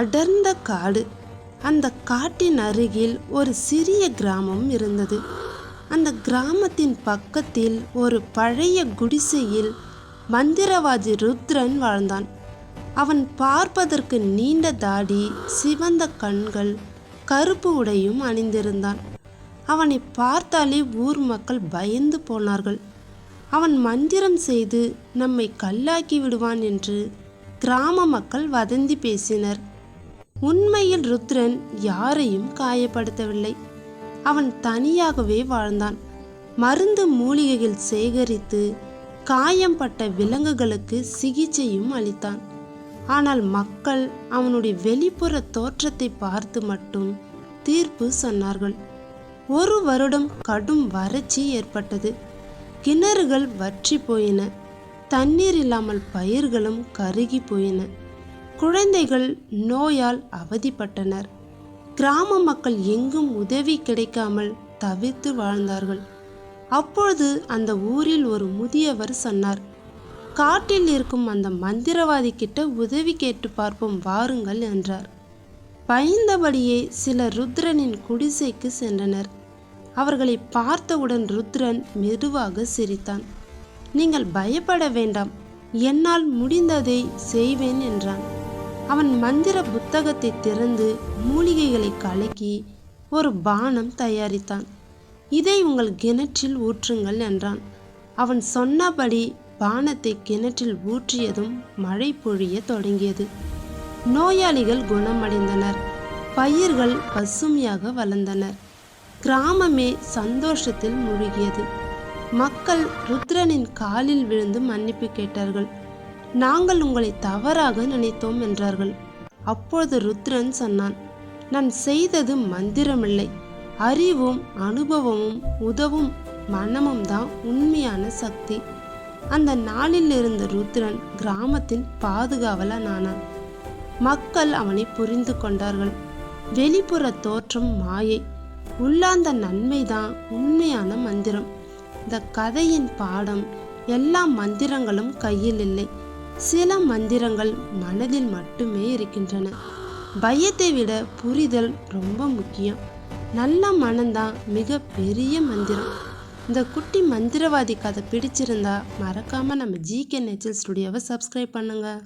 அடர்ந்த காடு. அந்த காட்டின் அருகில் ஒரு சிறிய கிராமம் இருந்தது. அந்த கிராமத்தின் பக்கத்தில் ஒரு பழைய குடிசையில் மந்திரவாதி ருத்ரன் வாழ்ந்தான். அவன் பார்ப்பதற்கு நீண்ட தாடி சிவந்த கண்கள் கருப்பு உடையும் அணிந்திருந்தான். அவனை பார்த்தாலே ஊர் மக்கள் பயந்து போனார்கள். அவன் மந்திரம் செய்து நம்மை கல்லாக்கி விடுவான் என்று கிராம மக்கள் வதந்தி பேசினர். உண்மையில் ருத்ரன் யாரையும் காயப்படுத்தவில்லை. அவன் தனியாகவே வாழ்ந்தான். மருந்து மூலிகைகள் சேகரித்து காயம்பட்ட விலங்குகளுக்கு சிகிச்சையும் அளித்தான். ஆனால் மக்கள் அவனுடைய வெளிப்புற தோற்றத்தை பார்த்து மட்டும் தீர்ப்பு சொன்னார்கள். ஒரு வருடம் கடும் வறட்சி ஏற்பட்டது. கிணறுகள் வற்றி போயின. தண்ணீர் இல்லாமல் பயிர்களும் கருகி போயின. குழந்தைகள் நோயால் அவதிப்பட்டனர். கிராம மக்கள் எங்கும் உதவி கிடைக்காமல் தவித்து வாழ்ந்தார்கள். அப்பொழுது அந்த ஊரில் ஒரு முதியவர் சொன்னார் காட்டில் இருக்கும் அந்த மந்திரவாதி கிட்ட உதவி கேட்டு பார்ப்போம் வாருங்கள் என்றார். பயந்தபடியே சிலர் ருத்ரனின் குடிசைக்கு சென்றனர். அவர்களை பார்த்தவுடன் ருத்ரன் மெதுவாக சிரித்தான். நீங்கள் பயப்பட வேண்டாம் என்னால் முடிந்ததை செய்வேன் என்றான். அவன் மந்திர புத்தகத்தை திறந்து மூலிகைகளை கலக்கி ஒரு பானம் தயாரித்தான். இதை உங்கள் கிணற்றில் ஊற்றுங்கள் என்றான். அவன் சொன்னபடி பானத்தை கிணற்றில் ஊற்றியதும் மழை பொழிய தொடங்கியது. நோயாளிகள் குணமடைந்தனர். பயிர்கள் பசுமையாக வளர்ந்தனர். கிராமமே சந்தோஷத்தில் மூழ்கியது. மக்கள் ருத்ரனின் காலில் விழுந்து மன்னிப்பு கேட்டார்கள். நாங்கள் உங்களை தவறாக நினைத்தோம் என்றார்கள். அப்பொழுது ருத்ரன் சொன்னான் நான் செய்தது மந்திரமில்லை. அறிவும் அனுபவமும் உதவும் மனமும் தான் உண்மையான சக்தி. அந்த நாளில் இருந்த ருத்ரன் கிராமத்தின் பாதுகாவலன் ஆனான். மக்கள் அவனை புரிந்து கொண்டார்கள். வெளிப்புற தோற்றம் மாயை உள்ளாந்த நன்மைதான் உண்மையான மந்திரம். இந்த கதையின் பாடம் எல்லா மந்திரங்களும் கையில் இல்லை. சில மந்திரங்கள் மனதில் மட்டுமே இருக்கின்றன. பயத்தை விட புரிதல் ரொம்ப முக்கியம். நல்ல மனம்தான் மிக பெரிய மந்திரம். இந்த குட்டி மந்திரவாதி கதை பிடிச்சிருந்தா மறக்காம நம்ம ஜிகே நேச்சர் ஸ்டுடியோவை சப்ஸ்கிரைப் பண்ணுங்க.